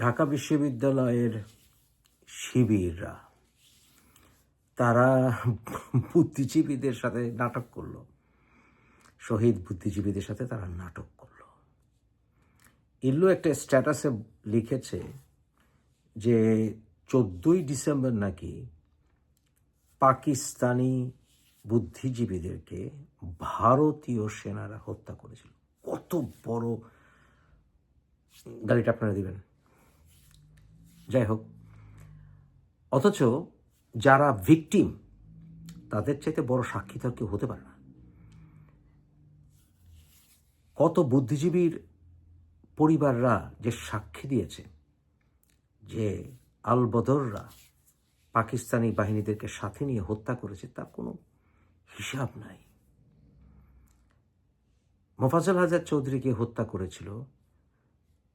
ঢাকা বিশ্ববিদ্যালয়ের শিবিররা, তারা বুদ্ধিজীবীদের সাথে নাটক করল। শহীদ বুদ্ধিজীবীদের সাথে তারা নাটক করল। ইল্লু একটা স্ট্যাটাসে লিখেছে যে, চোদ্দই ডিসেম্বর নাকি পাকিস্তানি বুদ্ধিজীবীদেরকে ভারতীয় সেনারা হত্যা করেছিল। কত বড় গাড়িটা আপনারা দিবেন? যাই হোক অথচ যারা ভিকটিম, তাদের চাইতে বড় সাক্ষী তো কেউ হতে পারে না। কত বুদ্ধিজীবীর পরিবাররা যে সাক্ষী দিয়েছে, যে আল বদররা পাকিস্তানি বাহিনীদেরকে সাথে নিয়ে হত্যা করেছে, তার কোনো হিসাব নাই। মোফাজল হাজার চৌধুরীকে হত্যা করেছিল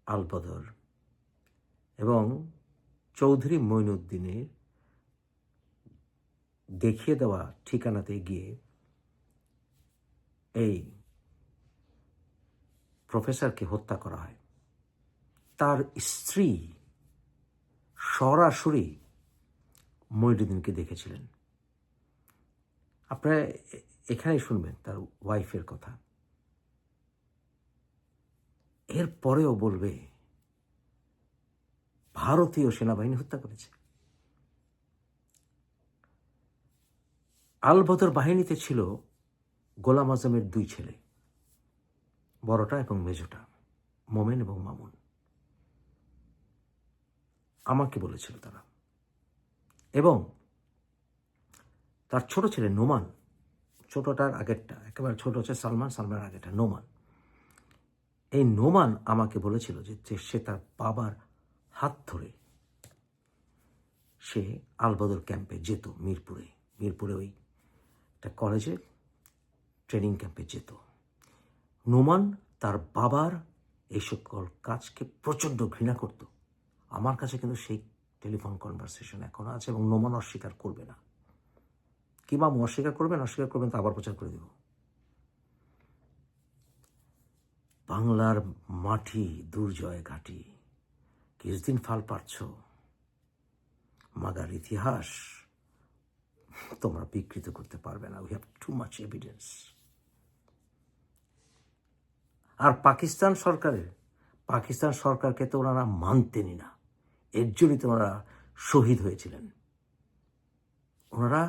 আলবদর এবং চৌধুরী মঈনুদ্দিনের দেখিয়ে দেওয়া ঠিকানাতে গিয়ে এই প্রফেসরকে হত্যা করা হয়। তার স্ত্রী সরাসরি মঈনুদ্দিনকে দেখেছিলেন। আপনারা এখানেই শুনবেন তার ওয়াইফের কথা। এর পরেও বলবে ভারতীয় সেনাবাহিনী হত্যা করেছে। আলবদর বাহিনীতে ছিল গোলাম আজমের দুই ছেলে, বড়টা এবং মেজোটা, মোমেন এবং মামুন। আমাকে বলেছিল তারা। এবং তার ছোট ছেলে নোমান, ছোটটার আগেরটা, একেবারে ছোট হচ্ছে সালমান, সালমানের আগেরটা, নোমান। এই নোমান আমাকে বলেছিল যে যে সে তার বাবার হাত ধরে সে আলবদর ক্যাম্পে যেত, মিরপুরে। মিরপুরে ওই একটা কলেজে ট্রেনিং ক্যাম্পে যেত। নোমান তার বাবার এই সকল কাজকে প্রচণ্ড ঘৃণা করত। আমার কাছে কিন্তু সেই টেলিফোন কনভারসেশন এখনও আছে এবং নোমান অস্বীকার করবে না। কি মামু অস্বীকার করবেন অস্বীকার করবেন তো আবার প্রচার করে দেব। বাংলার মাটি দুর্জয় ঘাটি। কিছুদিন ফাল পাচ্ছ মাগার ইতিহাস তোমরা বিকৃত করতে পারবে না। We have too much evidence আর পাকিস্তান সরকারের, পাকিস্তান সরকারকে তো ওনারা মানতেনই না। এর জন্যই তো ওনারা শহীদ হয়েছিলেন। ওনারা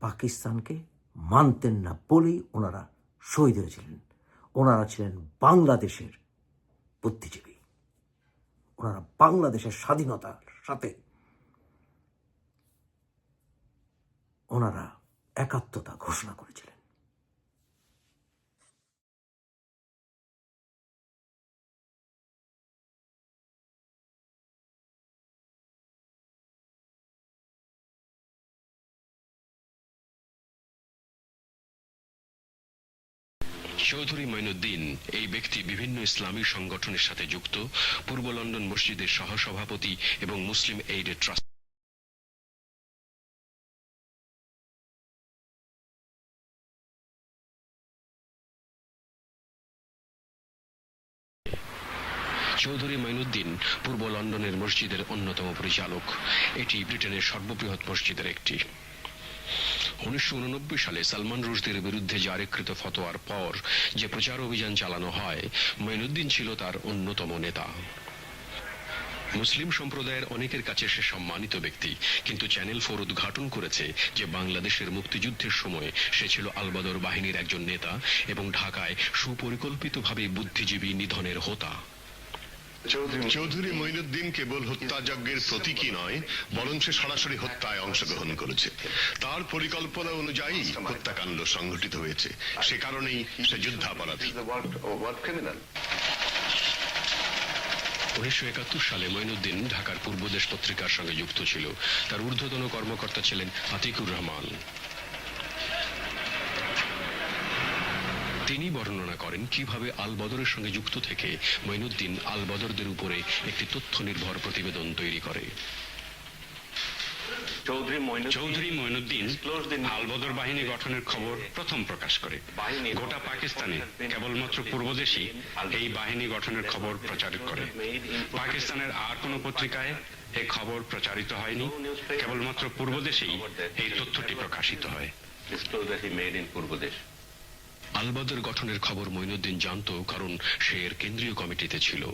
পাকিস্তানকে মানতেন না বলেই ওনারা শহীদ হয়েছিলেন। ওনারা ছিলেন বাংলাদেশের বুদ্ধিজীবী। ওনারা বাংলাদেশের স্বাধীনতার সাথে ওনারা একাত্মতা ঘোষণা করেছিলেন। চৌধুরী মঈনুদ্দিন এই ব্যক্তি বিভিন্ন ইসলামী সংগঠনের সাথে যুক্ত, পূর্ব লন্ডন মসজিদের সহসভাপতি এবং মুসলিম এইডের ট্রাস্ট চৌধুরী মঈনুদ্দিন পূর্ব লন্ডনের মসজিদের অন্যতম পরিচালক। এটি ব্রিটেনের সর্ববৃহৎ মসজিদের একটি। উনিশশো সালে সালমান রুশদের বিরুদ্ধে জারিকৃত ফতোয়ার পর যে প্রচার অভিযান চালানো হয় মঈনুদ্দিন ছিল তার অন্যতম নেতা। মুসলিম সম্প্রদায়ের অনেকের কাছে সে সম্মানিত ব্যক্তি, কিন্তু চ্যানেল ফোর উদ্ঘাটন করেছে যে বাংলাদেশের মুক্তিযুদ্ধের সময় সে ছিল আলবাদর বাহিনীর একজন নেতা এবং ঢাকায় সুপরিকল্পিতভাবে বুদ্ধিজীবী নিধনের হোতা। চৌধুরী মঈনুদ্দিন কেবল হত্যাযজ্ঞের প্রতীকী নয় বরং সে সরাসরি হত্যায় অংশগ্রহণ করেছে। তার পরিকল্পনা অনুযায়ী হত্যাকাণ্ড সংঘটিত হয়েছে। সে কারণেই সে যুদ্ধাপরাধী। উনিশশো একাত্তর সালে মঈনুদ্দিন ঢাকার পূর্বদেশ পত্রিকার সঙ্গে যুক্ত ছিল। তার ঊর্ধ্বতন কর্মকর্তা ছিলেন আতিকুর রহমান। তিনি বর্ণনা করেন কীভাবে আল বদরের সঙ্গে যুক্ত থেকে মঈনুদ্দিন আল বদরদের উপরে একটি তথ্য নির্ভর প্রতিবেদন তৈরি করে। চৌধুরী মঈনুদ্দিন আলবদর বাহিনী গঠনের খবর প্রথম প্রকাশ করে। গোটা পাকিস্তানে কেবলমাত্র পূর্বদেশই এই বাহিনী গঠনের খবর প্রচার করে। পাকিস্তানের আর কোনো পত্রিকায় এই খবর প্রচারিত হয়নি। কেবলমাত্র পূর্বদেশেই এই তথ্যটি প্রকাশিত হয়। আলবদর গঠনের খবর মঈনুদ্দিন জানত, কারণ সে এর কেন্দ্রীয় কমিটিতে ছিল।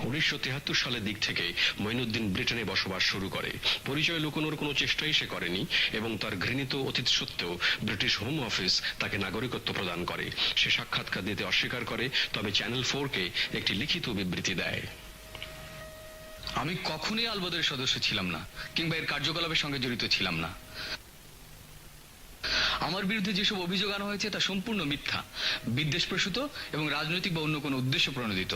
উনিশশো তেহাত্তর সালের দিক থেকে মঈনুদ্দিন ব্রিটেনে বসবাস শুরু করে। পরিচয় লুকোনোর কোনো চেষ্টাই সে করেনি, এবং তার ঘৃণিত অতীত সত্ত্বেও ব্রিটিশ হোম অফিস তাকে নাগরিকত্ব প্রদান করে। সে সাক্ষাৎকার দিতে অস্বীকার করে, তবে চ্যানেল ফোরকে একটি লিখিত বিবৃতি দেয়। আমি কখনোই আলবদের সদস্য ছিলাম না, কিংবা এর কার্যকলাপের সঙ্গে জড়িত ছিলাম না। আমার বিরুদ্ধে যেসব অভিযোগ আনা হয়েছে, তা সম্পূর্ণ মিথ্যা। বিদ্বেষ প্রসূত এবং রাজনৈতিক বা অন্য কোনো উদ্দেশ্য প্রণোদিত।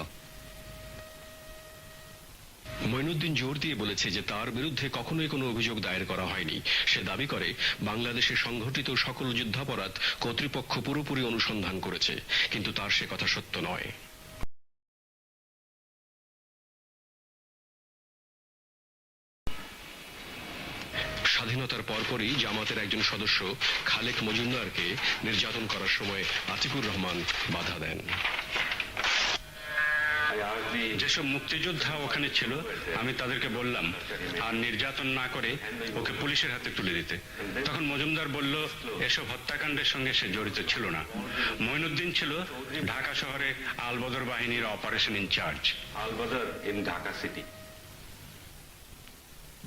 মঈনুদ্দিন জোর দিয়ে বলেছে যে তার বিরুদ্ধে কখনোই কোনো অভিযোগ দায়ের করা হয়নি। সে দাবি করে বাংলাদেশে সংঘটিত সকল যুদ্ধাপরাধ কর্তৃপক্ষ পুরোপুরি অনুসন্ধান করেছে, কিন্তু তার সে কথা সত্য নয়। স্বাধীনতার পরপরই জামাতের একজন সদস্য খালেক মজুমদারকে নির্যাতন করার সময় আতিকুর রহমান বাধা দেন। যেসব মুক্তিযোদ্ধা ওখানে ছিল, আমি তাদেরকে বললাম, আর নির্যাতন না করে ওকে পুলিশের হাতে তুলে দিতে। তখন মজুমদার বলল, এসব হত্যাকাণ্ডের সঙ্গে সে জড়িত ছিল না। মঈনুদ্দিন ছিল ঢাকা শহরে আলবদর বাহিনীর operation incharge. Al-Badr Dhaka Dhaka city.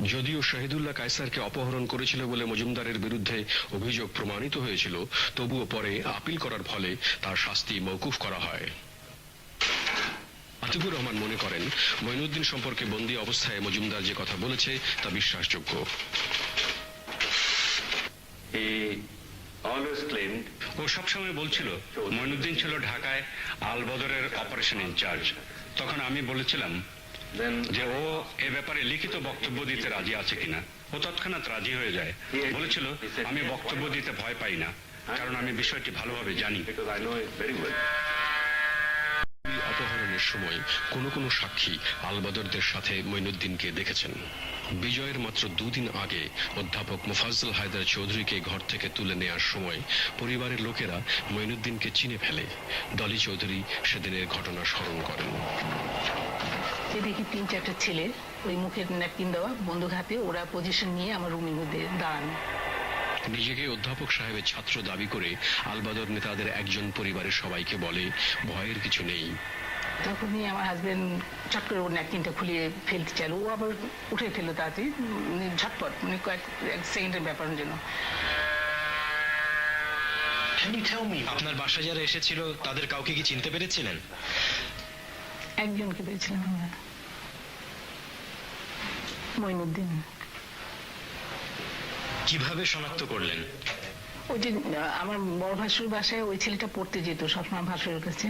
যদিও শহীদুল্লাহ কায়সারকে অপহরণ করেছিল বলে মজুমদারের বিরুদ্ধে অভিযোগ প্রমাণিত হয়েছিল তবুও পরে আপিল করার ফলে তার শাস্তি মৌকুফ করা হয়। আতিকুর রহমান মনে করেন মঈনুদ্দিন সম্পর্কে বন্দী অবস্থায় মজুমদার যে কথা বলেছে তা বিশ্বাসযোগ্য। ও সবসময় বলছিল মঈনুদ্দিন ছিল ঢাকায় আলবদরের অপারেশন ইনচার্জ তখন আমি বলেছিলাম যে ও এ ব্যাপারে লিখিত বক্তব্য দিতে রাজি আছে কিনা। ও তৎক্ষণাৎ রাজি হয়ে যায়। বলেছিল আমি বক্তব্য দিতে ভয় পাই না কারণ আমি বিষয়টি ভালোভাবে জানি. অপহরণের সময় কোনো কোনো সাক্ষী আলবদরদের সাথে মঈনুদ্দিনকে দেখেছেন। বিজয়ের মাত্র দুদিন আগে অধ্যাপক মুফাজ্জল হায়দার চৌধুরীকে ঘর থেকে তুলে নেওয়ার সময় পরিবারের লোকেরা মঈনুদ্দিনকে চিনে ফেলে। দলি চৌধুরী সেদিনের ঘটনা স্মরণ করেন। যে দেখি তিন চারটা ছেলে ওই মুখের ন্যাপকিন দেওয়া বন্দুক হাতে ওরা পজিশন নিয়ে আমার রুমের মধ্যে দাঁড়ানো। নিজেকে অধ্যাপক সাহেবের ছাত্র দাবি করে আলবদর নেতাদের একজন পরিবারের সবাইকে বলে ভয়ের কিছু নেই। তখনই আমার হাজবেন্ড চট করে ওর ন্যাপকিনটা খুলিয়ে ফেলতে চাইলো। ও আবার উঠে ফেলল মানে ঝটপট মানে কয়েক এক সেকেন্ডের ব্যাপারের জন্য। আপনার বাসা যারা এসেছিল তাদের কাউকে কি চিনতে পেরেছিলেন? একজনকে পেয়েছিলাম আমরা। মইনুদ্দিন কীভাবে শনাক্ত করলেন? ওই যে আমার বড় ভাসুর বাসায় ওই ছেলেটা পড়তে যেত সবসময় ভাসুরের কাছে।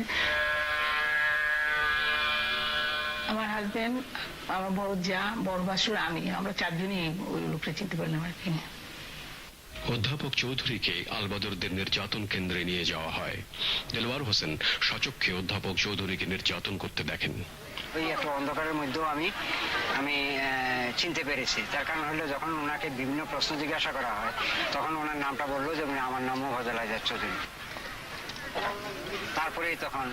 আমার হাজবেন্ড আমার বড় যা বড় ভাসুর আমি। আমরা চারজনই ওই লোকটা চিনতে পারলাম আর কি। অধ্যাপক চৌধুরীকে আলবদরদের নির্যাতন কেন্দ্রে নিয়ে যাওয়া হয়। দেলোয়ার হোসেন সচক্ষে অধ্যাপক চৌধুরীকে নির্যাতন করতে দেখেন। ওই একটা অন্ধকারের মধ্যেও আমি আমি চিনতে পেরেছি। তার কারণ হলো যখন ওনাকে বিভিন্ন প্রশ্ন জিজ্ঞাসা করা হয় তখন ওনার নামটা বলল যে আমার নামও ফজল হায়দার চৌধুরী তারপরেই তখন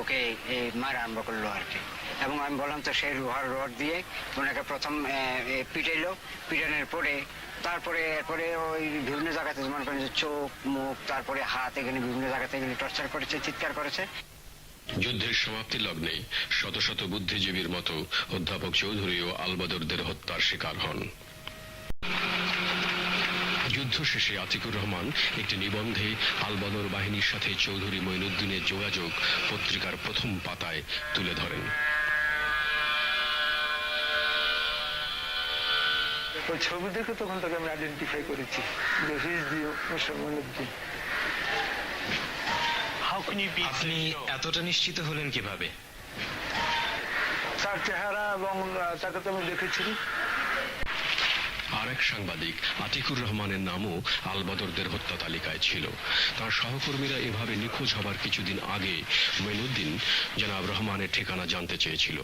ওকে এ, মার আরম্ভ করল আর কি। এবং আমি বললাম তো সেই লোহার রড দিয়ে ওনাকে প্রথম পিটাইলো। পিটানোর পরে তারপরে এরপরে ওই বিভিন্ন জায়গাতে মনে করেন চোখ মুখ তারপরে হাত এখানে বিভিন্ন জায়গাতে এগুলি টর্চার করেছে চিৎকার করেছে। যুদ্ধের সমাপ্তি লগ্নে শত শত বুদ্ধিজীবীর মতো অধ্যাপক চৌধুরীও আলবদরদের হত্যার শিকার হন। যুদ্ধ শেষে আতিকুর রহমান একটি নিবন্ধে আলবদর বাহিনীর সাথে চৌধুরী মঈনুদ্দিনের যোগাযোগ পত্রিকার প্রথম পাতায় তুলে ধরেন। ছবি দেখে তখন তাকে আমি আইডেন্টিফাই করেছি। যে হুইজ দি আপনি এতটা নিশ্চিত হলেন কীভাবে? তার চেহারা এবং তাকে তো আমি দেখেছি আর এক সাংবাদিক আতিকুর রহমানের নামও আলবদরদের হত্যা তালিকায় ছিল। তার সহকর্মীরা এভাবে নিখোঁজ হবার কিছুদিন আগে মঈনুদ্দিন জনাব রহমানের ঠিকানা জানতে চেয়েছিল।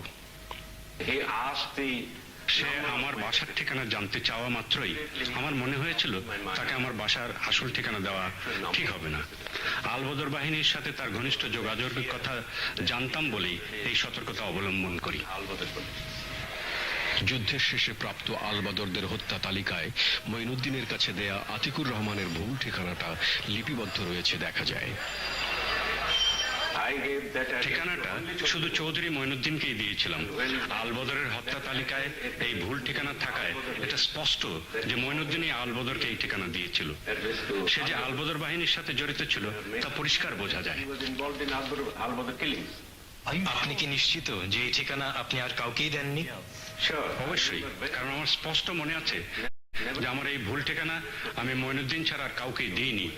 He asked the সে আমার বাসার ঠিকানা জানতে চাওয়া মাত্রই আমার মনে হয়েছিল তাকে আমার বাসার আসল ঠিকানা দেওয়া ঠিক হবে না। আলবদর বাহিনীর সাথে তার ঘনিষ্ঠ যোগাযোগের কথা জানতাম বলেই এই সতর্কতা অবলম্বন করি। যুদ্ধের শেষে প্রাপ্ত আলবাদরদের হত্যা তালিকায় মঈনুদ্দিনের কাছে দেয়া আতিকুর রহমানের ভুল ঠিকানাটা লিপিবদ্ধ রয়েছে দেখা যায়। ঠিকানাটা শুধু চৌধুরী মঈনুদ্দিনকেই দিয়েছিলাম। আলবদরের হত্যা তালিকায় এই ভুল ঠিকানা থাকায় এটা স্পষ্ট যে মঈনুদ্দিনই আলবদরকে এই ঠিকানা দিয়েছিল। সে যে আলবদর বাহিনীর সাথে জড়িত ছিল তা পরিষ্কার বোঝা যায়. আপনি কি নিশ্চিত যে এই ঠিকানা আপনি আর কাউকেই দেননি? অবশ্যই কারণ আমার স্পষ্ট মনে আছে যে আমার এই ভুল ঠিকানা আমি মঈনুদ্দিন ছাড়া আর কাউকে দিইনি।